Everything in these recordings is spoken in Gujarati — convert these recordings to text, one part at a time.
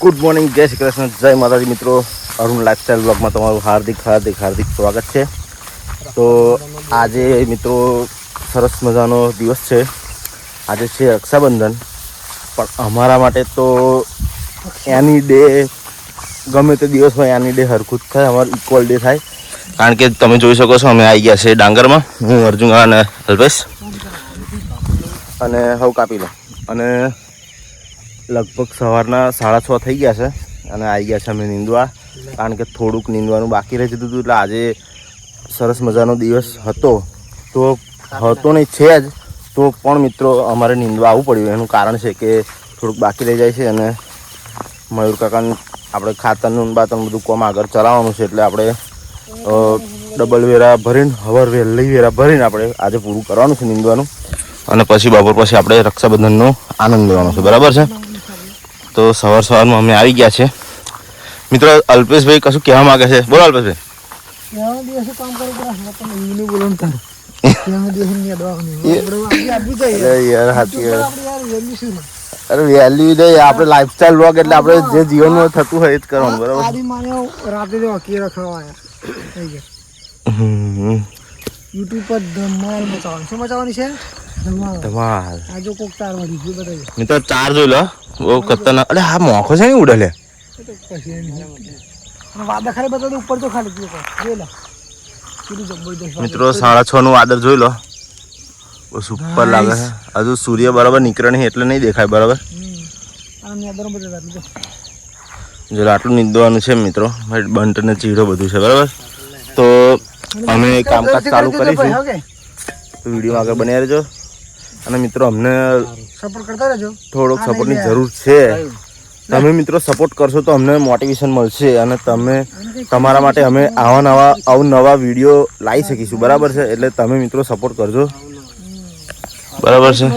ગુડ મોર્નિંગ જય શ્રી કૃષ્ણ, જય માતાજી મિત્રો. અરુણ લાઇફસ્ટાઈલ બ્લોગમાં તમારું હાર્દિક હાર્દિક હાર્દિક સ્વાગત છે. તો આજે મિત્રો સરસ મજાનો દિવસ છે. આજે છે રક્ષાબંધન. પણ અમારા માટે તો એની ડે ગમે તે દિવસ હોય એની ડે હરખું જ થાય. અમારો ઇક્વલ ડે થાય. કારણ કે તમે જોઈ શકો છો, અમે આવી ગયા છે ડાંગરમાં. હું, અર્જુન, અને અલ્પેશ. અને હવ કાપી લો. અને લગભગ સવારના સાડા છ થઈ ગયા છે અને આવી ગયા છે અમે નીંદવા. કારણ કે થોડુંક નીંદવાનું બાકી રહી જતું હતું એટલે આજે સરસ મજાનો દિવસ હતો. તો હતો નહીં, છે જ. તો પણ મિત્રો અમારે નીંદવા આવવું પડ્યું. એનું કારણ છે કે થોડુંક બાકી રહી જાય છે અને મયુર કાકાને આપણે ખાતરનું બાતરનું બધું કોમ આગળ ચલાવવાનું છે એટલે આપણે ડબલ વેરા ભરીને, હવર વહેલી વેરા ભરીને આપણે આજે પૂરું કરવાનું છે નીંદવાનું. અને પછી બપોર પછી આપણે રક્ષાબંધનનો આનંદ લેવાનો છે. બરાબર છે? તો સવાર સવારમાં અમે આવી ગયા છે. મિત્રો અલ્પેશભાઈ કશું કહેવા માંગે છે? બોલો અલ્પેશભાઈ. અરે વેલ્યુ અરે વેલ્યુ દે આપણે લાઈફસ્ટાઈલ વ્લોગ એટલે આપણે જે જીવનમાં થતું હોય એ જ કરવાનું બરાબર? આદિ માને રાતે જો હકી રખાવા આયા. થઈ ગયા. હમ. યુટ્યુબ પર ધમાલ મચાવવાની. શું મચાવવાની છે? ધમાલ. ધમાલ. આ કોક તાર વળી ગયું બતાવી મિત્રો ચાર જોઈ લો. બહુ ખતરનાક. અરે હા મોખો છે ને ઉડે લે પછી એની અને વાદા ખાલી બતાવી ઉપર તો ખાલી જોઈ લે. કેટલું જબરદસ્ત વાદળ. મિત્રો સાડા છ નું વાદળ જોઈ લો. બહુ સુપર લાગે છે. હજુ સૂર્ય બરાબર નીકળે નહીં એટલે નહીં દેખાય બરાબર. જો આટલું નીંદવાનું છે મિત્રો. બંટ ને ચીડો બધું છે બરાબર? તો અમે કામકાજ ચાલુ કરીશું. વીડિયો આગળ બન્યા રહેજો. અને મિત્રો અમને સપોર્ટ કરતા રહેજો. થોડોક સપોર્ટની જરૂર છે. તમે મિત્રો સપોર્ટ કરશો તો અમને મોટિવેશન મળશે અને તમે તમારા માટે અમે આવા નવા અવનવા વીડિયો લાવી શકીશું. બરાબર છે? એટલે તમે મિત્રો સપોર્ટ કરજો. બરાબર છે?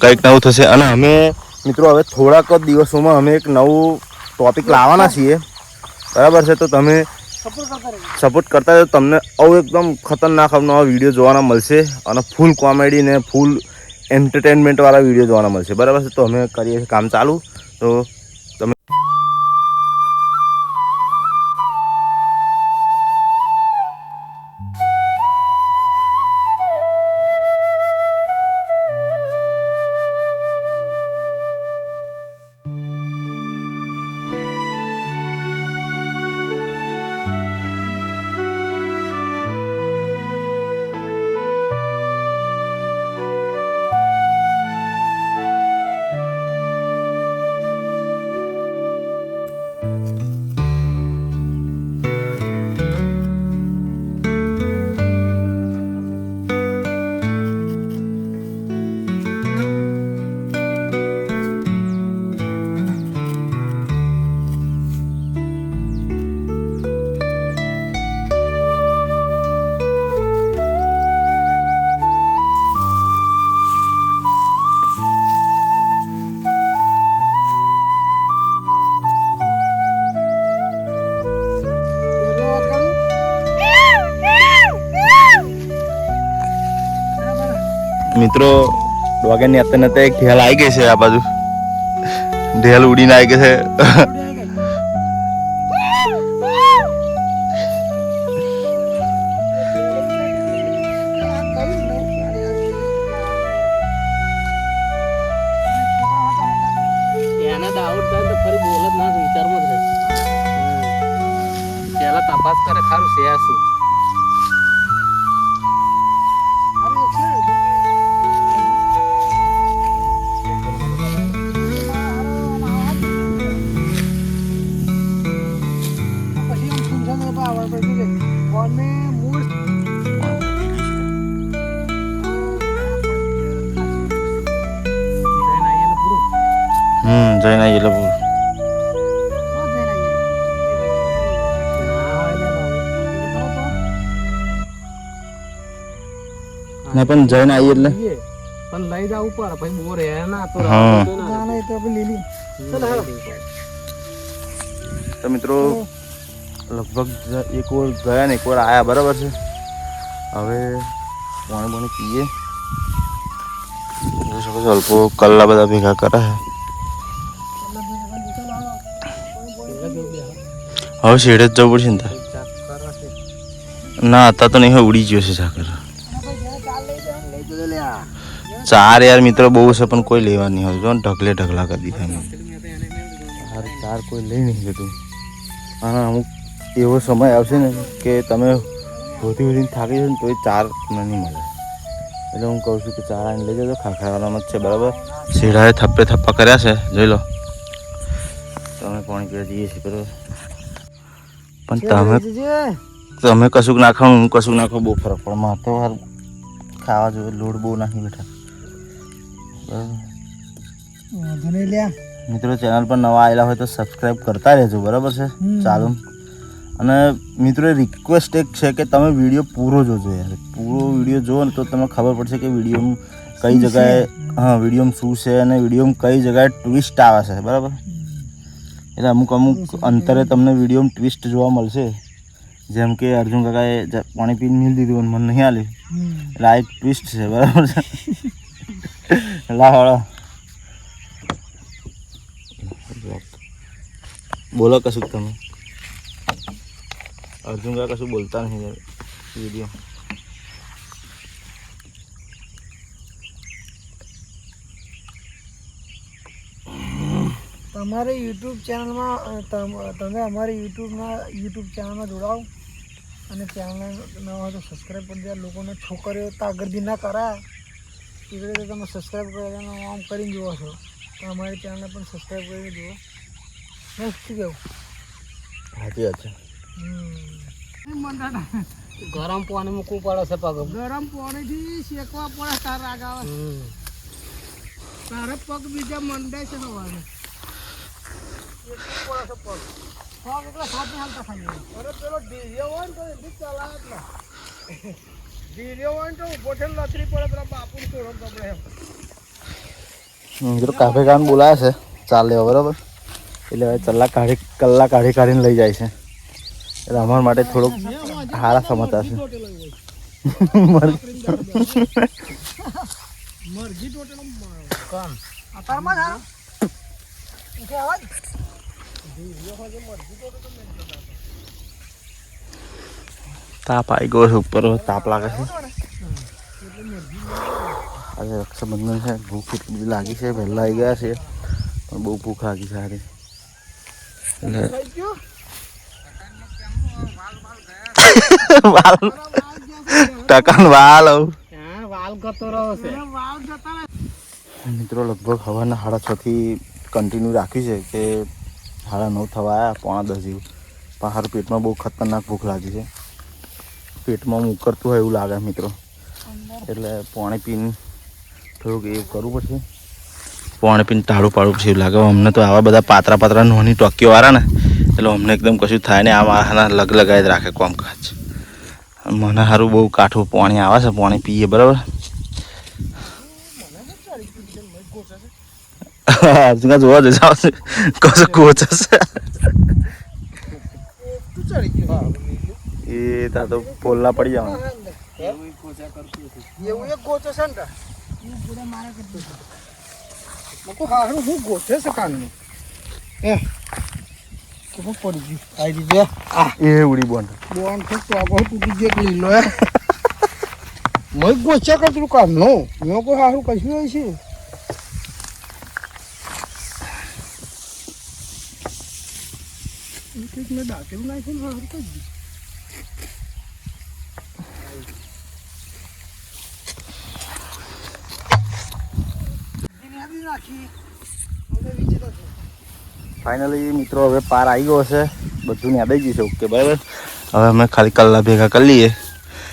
કંઈક નવું થશે. અને અમે મિત્રો હવે થોડાક જ દિવસોમાં અમે એક નવું ટોપિક લાવવાના છીએ. બરાબર છે? તો તમે સપોર્ટ કરતા સપોર્ટ તમને આવું એકદમ ખતરનાક નવા વીડિયો જોવાના મળશે અને ફૂલ કોમેડી ને ફૂલ એન્ટરટેનમેન્ટવાળા વીડિયો જોવાના મળશે. બરાબર છે? તો અમે કરીએ છીએ કામ ચાલુ. તો મિત્રો ડોગેની અત્યારે અત્યારે એક ઢેલ આવી ગઈ છે આ બાજુ. ઢેલ ઉડીને આવી ગઈ છે. તપાસ કરે, ખારું છે શું? જઈને આવી એટલે. ના પણ જઈને આવી એટલે પણ લઈ જાવ ઉપર પછી બોર હે ના તો હા. ના ના તો આપણે લીલી. તો મિત્રો લગભગ એક વાર ગયા ને એક વાર આયા બરાબર છે હવે પાણી પાણી પીએ જોઈ શકો છો અલ્પો કલ્લા બધા ભેગા કરે છે હવે શેડે જ જવું પડશે ને તાર? ના અત્યારે તો નહીં ઉડી ગયો છે સાકર. ચાર યાર મિત્રો બહુ છે પણ કોઈ લેવા નહીં હોય. જો ઢગલે ઢગલા કરી દીધા ચાર કોઈ લઈ નહીં જતું અને અમુક એવો સમય આવશે ને કે તમે હોતી હોતી થાકી જશો ને તોય ચાર નહીં મળે. એટલે હું કહું છું કે ચાર આને લઈ જજો ખાખરાવાળામાં જ છે બરાબર? સીડાએ થપ્પે થપ્પા કર્યા છે જોઈ લો. તમે પાણી પીવા જઈએ છીએ બરાબર? પણ તમે તમે કશુંક નાખો હું કશુંક નાખો બહુ ફરક પણ મારે તો હાર ખાવા જોઈએ લોડ બહુ નાખી બેઠા. બરાબર. મિત્રો ચેનલ પર નવા આવેલા હોય તો સબસ્ક્રાઈબ કરતા રહેજો બરાબર છે? ચાલુ. અને મિત્રો રિક્વેસ્ટ એક છે કે તમે વીડિયો પૂરો જોજો યાર. પૂરો વીડિયો જુઓ ને તો તમને ખબર પડશે કે વીડિયો કઈ જગાએ હા વિડીયોમાં શું છે અને વિડીયોમાં કઈ જગાએ ટ્વિસ્ટ આવે છે બરાબર? એટલે અમુક અમુક અંતરે તમને વિડીયોમાં ટ્વિસ્ટ જોવા મળશે. જેમ કે અર્જુન કાકાએ પાણી પીને મિલ દીધું મને નહીં આલ્યું. એટલે આ એક ટ્વિસ્ટ છે બરાબર છે? લાવ વાળા બોલો કશું તમે. અર્જુન કાકા કશું બોલતા નહીં વીડિયો તમારે યુટ્યુબ ચેનલમાં તમે અમારી યુટ્યુબમાં યુટ્યુબ ચેનલમાં જોડાઓ. અને ચેનલ ન હોય તો સબસ્ક્રાઈબ કરી દે લોકોને છોકરીઓ તાગરદી ના કરાય. એ રીતે તમે સબસ્ક્રાઈબ કરીને આમ કરીને જુઓ છો. તો અમારી ચેનલને પણ સબસ્ક્રાઈબ કરીને જુઓ. બસ શું કેવું? સાચી વાત છે. ગરમ પાણી મૂકવું પડે છે પગ. ગરમ પાણીથી શેકવા પડે તારા આગળ આવે. હમ. પગ બીજા મંડાય છે સવારે કાફે કાન બોલાય છે ચાલે બરાબર એટલે હવે કલાક કાઢી કલાક કાઢી કાઢીને લઈ જાય છે એટલે અમારા માટે થોડોક સારા સમાચાર છે મરજી ટોટલ કોણ અત્યારમાં જ કે અવાજ તાપ આવી ગયો છે ઉપર તાપ લાગે છે. આજે રક્ષાબંધન છે, ભૂખ એટલી બધી લાગી છે, વહેલા આવી ગયા છે, પણ બહુ ભૂખ લાગી છે આજે. વાલ, ટકાન વાલ વાલ મિત્રો, લગભગ હવાના સાડા છ થી રાખ્યું છે કે સાડા નવ થવા આવ્યા પોણા દસ જેવું. પણ હારું પેટમાં બહુ ખતરનાક ભૂખ લાગી છે. પેટમાં ઉકળતું હોય એવું લાગે મિત્રો. એટલે પાણી પીને થોડુંક એ કરવું પડશે. પાણી પીને ટાળું પાડવું પડશે એવું લાગે. અમને તો આવા બધા પાતરા પાતરા નોની ટોકીઓ વાળા ને એટલે અમને એકદમ કશું થાય ને આ મારાના લગ લગાવી જ રાખે કોમકાજ. મને સારું બહુ કાઠું પાણી આવે છે. પાણી પીએ બરાબર? જોવા કોચ હશે તું ચડી ગયો એ તા તો પોલના પડી જવાનું એવું એક ગોચો છે ને મકો હારું હું ગોચે છે કાનનું એ કેવું પડી ગયું આવી દીધે આ એ ઉડી બોન છે તો આપણે તૂટી ગયો લીલો એ મય ગોચ્યા કરતું કાનનો મેં કોઈ હારું કશું હોય છે કંઈક મેં દાંતેલું નાખ્યું ને હારું કરી દીધું. નાખી અમે વિચેતા છો ફાઇનલી મિત્રો, હવે પાર આવી ગયો છે. બધું યાદ આવી ગયું છે. ઓકે, બરાબર? હવે અમે ખાલી કલ્લા ભેગા કરી લઈએ.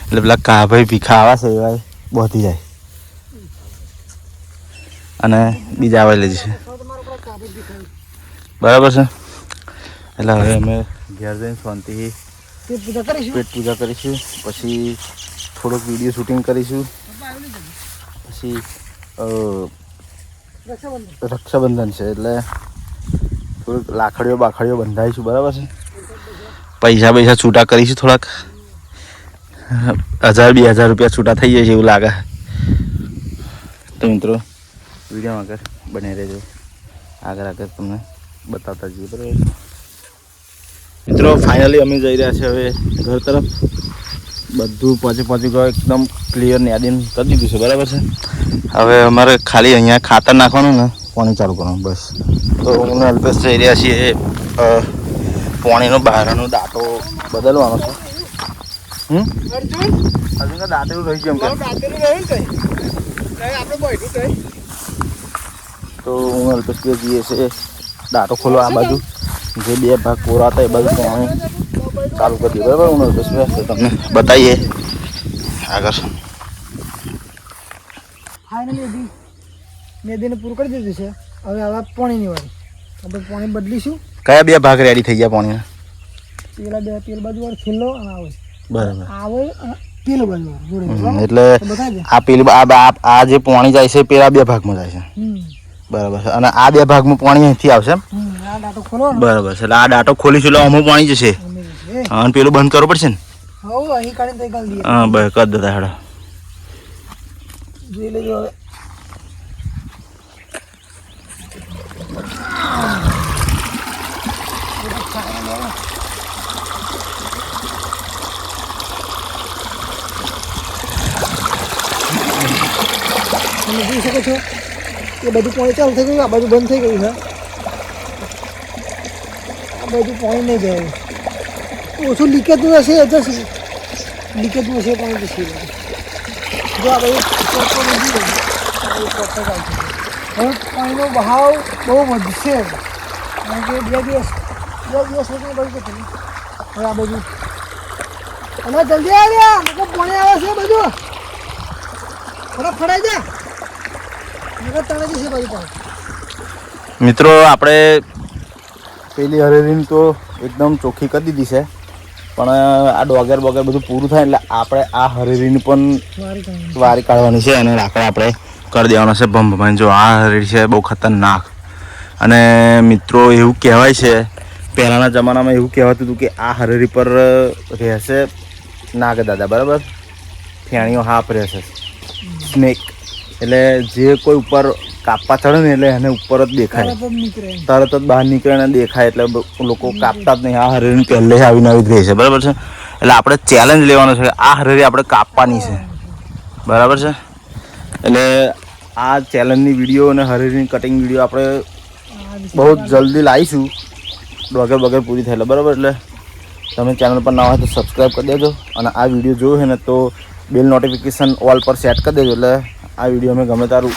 એટલે પેલા કાભાઈ ભીખા આવા છે એવા બોધી જાય. અને બીજા આવેલી દેખાય બરાબર છે? એટલે હવે અમે ઘેર જઈને શાંતિથી તે પૂજા કરીશું? પેટ પૂજા કરીશું. પછી થોડોક વીડિયો શૂટિંગ કરીશું. પછી રક્ષાબંધન. રક્ષાબંધન છે એટલે થોડુંક લાખડીઓ બાખડીઓ બંધાઈશું બરાબર છે? પૈસા પૈસા છૂટા કરીશું થોડાક. હજાર બે હજાર રૂપિયા છૂટા થઈ જાય છે એવું લાગે. તો મિત્રો વીડિયો આગળ બને રહેજો. આગળ આગળ તમને બતાવતા જઈએ. બરાબર મિત્રો ફાઇનલી અમે જઈ રહ્યા છીએ હવે ઘર તરફ. બધું પહોંચી પહોંચી ગયો, એકદમ ક્લિયર યાદીન કરી દીધું છે, બરાબર છે? હવે અમારે ખાલી અહીંયા ખાતર નાખવાનું ને પાણી ચાલુ કરવાનું, બસ. તો હું અલ્પેશ જઈ રહ્યા છીએ પાણીનો બહારનો દાંતો બદલવાનો છે. હમ? હજુ તો તો હું અલ્પેશ જઈએ છે દાંતો ખોલો આ બાજુ. જે બે ભાગ કોરા હતા એ બાજુ પાણી ચાલુ કરી દઈએ બરાબર હું તો તમને બતાવીએ. આગળ. ફાઇનલી મેદીને પૂરું કરી દીધું છે. હવે હવે પાણીની વાળી આપણે પાણી બદલીશું. કયા બે ભાગ રેડી થઈ ગયા પાણીના? પેલા બે પેલ બાજુ વાળો છેલ્લો અને આવે બરાબર. આવે પેલો બાજુ? એટલે આ પેલું આ જે પાણી જાય છે પેલા બે ભાગમાં જાય છે. બરાબર. છે અને આ બે ભાગમાં પાણી અહીંથી આવશે એમ? બરાબર છે આ દાંતો ખોલીશું એટલે અમુક પાણી જશે. અને પેલું બંધ કરવું પડશે ને? હા બસ કરી દેતા હેડા જોઈ લેજો હવે. તમે જોઈ શકો છો એ બધું પાણી ચાલુ થઈ ગયું આ બાજુ બંધ થઈ ગયું છે. બાજુ પાણી નહીં જાય. ઓછું લીકેજ હશે જશે લીકેજનું હશે, પાણી જશે જો આ બધું. હવે પાણીનો બહાવ બહુ વધશે. કારણ કે બે દિવસ બે દિવસ સુધી બધું થયું. હવે આ બધું અને જલ્દી આવ્યા મતલબ પાણી આવે છે બધું. ફટાફટ ફરાઈ જા. મગજ તણે જશે બધું પાણી. મિત્રો, આપણે પેલી હરેરીને તો એકદમ ચોખ્ખી કરી દીધી છે. પણ આ ડોગર બોગર બધું પૂરું થાય એટલે આપણે આ હરેરીને પણ વારી કાઢવાની. છે અને લાકડા આપણે કરી દેવાનો છે ભમ ભમાઈને. જો આ હરેરી છે બહુ ખતરનાક. અને મિત્રો એવું કહેવાય છે પહેલાંના જમાનામાં એવું કહેવાતું હતું કે આ હરેરી પર રહેશે નાગ દાદા બરાબર? ફેણીઓ હાફ રહેશે. સ્નેક. એટલે જે કોઈ ઉપર કાપવા ચડે ને એટલે એને ઉપર જ દેખાય. તરત જ બહાર નીકળે ને દેખાય એટલે લોકો કાપતા જ નહીં. આ હરેરી પહેલે આવીને આવી જ રહે છે. બરાબર છે? એટલે આપણે ચેલેન્જ લેવાનો છે આ હરેરી આપણે કાપવાની છે. બરાબર છે? એટલે આ ચેલેન્જની વીડિયો અને હરેરીની કટિંગ વીડિયો આપણે બહુ જલ્દી લાવીશું. ડોગર બગર પૂરી થાય બરાબર એટલે તમે ચેનલ પર ના હોય તો સબસ્ક્રાઈબ કરી દેજો અને આ વીડિયો જોયો છે ને તો બેલ નોટિફિકેશન ઓલ પર સેટ કરી દેજો. એટલે આ વીડિયો અમે ગમે તારું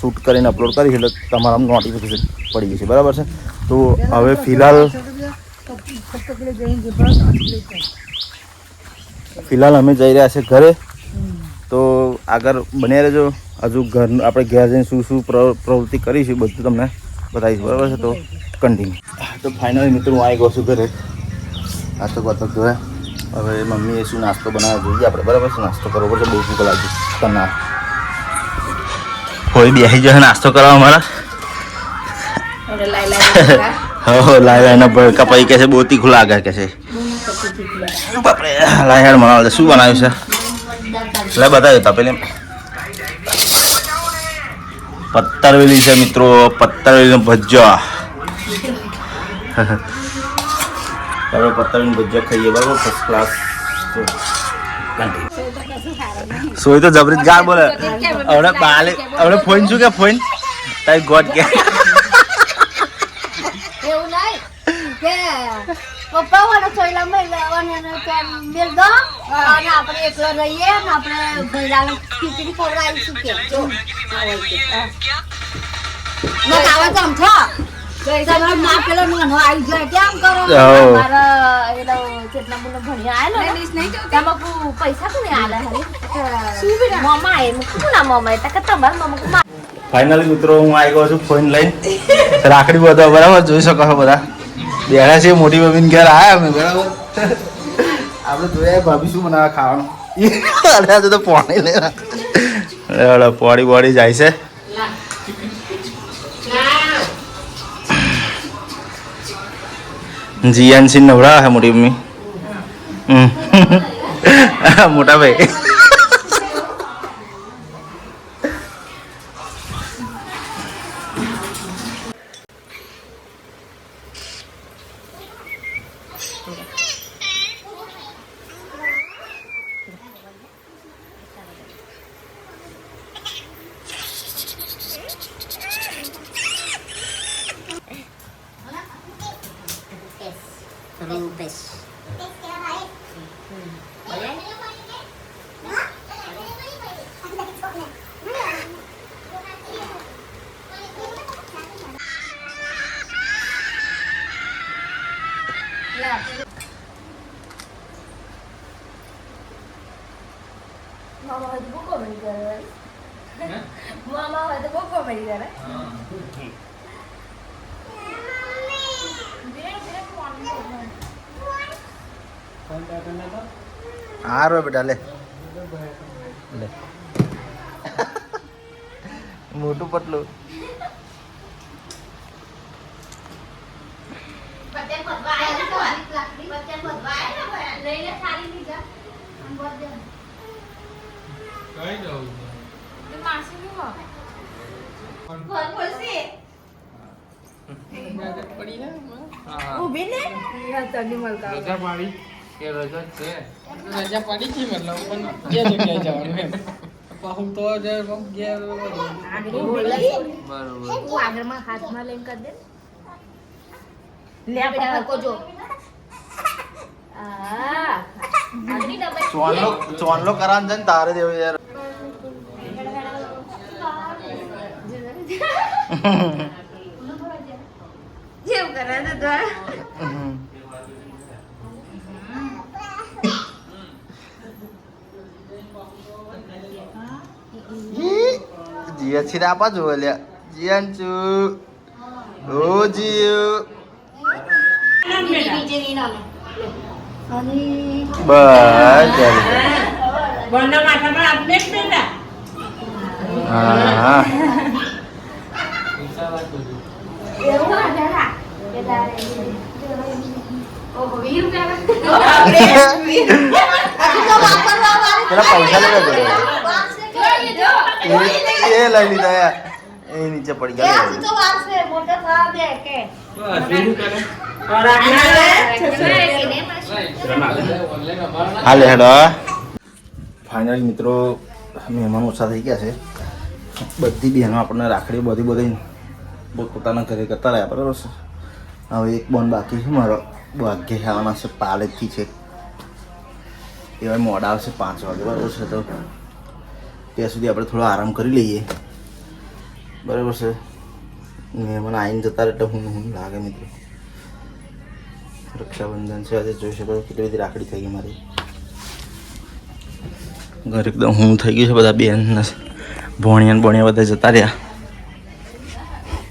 શૂટ કરીને અપલોડ કરીશ એટલે તમારા નોટિફિકેશન પડી જશે. બરાબર છે? તો હવે ફિલહાલ. ફિલહાલ અમે જઈ રહ્યા છે ઘરે. તો આગળ બન્યા રહેજો. હજુ ઘર આપણે ઘેર જઈને શું શું પ્ર- પ્રવૃત્તિ કરીશું બધું તમને બતાવીશ. બરાબર છે? તો કન્ટિન્યુ તો ફાઇનલી મિત્રો, હું આવી ગયો છું ઘરે. નાસ્તો કરતો જોયા હવે મમ્મીએ શું નાસ્તો બનાવ્યો જોઈએ આપણે? બરાબર છે? નાસ્તો કરવો પડશે, બહુ ભૂખ લાગી. કરનાર કોઈ બેસી જશે નાસ્તો કરવા અમારા? હો લાય એના ભડકા પછી કે છે બહુ તીખું લાગે કે છે. બાપરે લાય બનાવે શું બનાવ્યું છે? લે બતાવ્યું તપેલી પત્તરવેલી છે મિત્રો પત્તરવેલીનો ભજીયો. બરાબર પત્તરવેલીનો ભજીયો ખાઈએ બરાબર ફર્સ્ટ ક્લાસ સોય તો જબરી ગાળ બોલે. હવે બાલે? હવે ફોન શું કે ફોન તાઈ ગોડ કે. એવું નહીં કે પપ્પા વાળો સોયલા મેળવવાને અને ત્યાં મેળ દો. અને આપણે એકલો રહીએ ને આપણે ભૈરાને ખીચડી ખવડાવીશું કે. જો. આવે તો આમ છો પેલો નાનો આવી જાય કેમ કરો? મારા એલો કેટલા બોલો ભણ્યા આયેલો ને તમાકુ પૈસા કોને આલે? હરી મમ્મા એ? મુકું મમ્મા એ? તક તમાર મમ્મા ફાઇનલી મિત્રો હું આવી ગયો છું ફોન લઈને. રાખડી બધા બરાબર? જોઈ શકો છો બધા. બેઠા છે મોટી મમ્મીને ઘેર આવ્યા અમે બરાબર? આપણે જોયા ભાભી શું બનાવે ખાવાનું? અરે તો પાણી લઈને અરે પોડી બોડી જાય છે. જીયાનસી નવડા હે મોટી મમ્મી. મોટા ભાઈ રૂપેશ મામા હોય તો બહુ કોમેડી કરે મામા હોય તો બહુ કોમેડી કરે હારો બેટા લે. લે. મોટું પતલું. પતવા ને. પત્યા પતવા કે રજા છે. રજા પાડી છે મતલબ પણ જે જગ્યાએ જવાનું એમ? પાછું તો જે ઘેર બરોબર. આગળમાં હાથમાં લઈને કર દે. લે બેટા હરકો જો. આ. આગળી ડબલ ચોનલો ચોનલો કરાન છે ને તારે દેવ યાર. જેવું કરે તો. તો જીયા છીરે આપા જો લ્યા જીયાન ચુ ઓ જીયુ નીચે ની નામે અને બસ હા એવું વાંધો ના કે તારે ઓહો વીર રૂપિયા આ તો વાપરવા વાળી પેલા પૈસા લેવા દે જોઈએ જો એ લઈ લીધા એ. નીચે પડી ગયા હજુ તો વાર છે મોટા થવા દે કે. હાલે હેડો ફાઇનલ મિત્રો મહેમાન ઓછા થઈ ગયા છે. બધી બહેનો આપણને રાખડી બધી બધી પોતાના ઘરે કરતા રહ્યા બરાબર છે. હવે એક બોન બાકી છે મારો. ભાગ્ય આવવાના છે પાલેજથી છે. એવા મોડા આવશે પાંચ વાગે બરાબર છે તો. ત્યાં સુધી આપણે થોડો આરામ કરી લઈએ. બરાબર છે? મહેમાન આવીને જતા રહે એટલે હું હું લાગે મિત્રો. રક્ષાબંધન છે, આજે જોઈ શકો કેટલી બધી રાખડી થઈ ગઈ મારી. ઘર એકદમ હું થઈ ગયું છે, બધા બેન ભણ્યા ભોણિયા બધા જતા રહ્યા.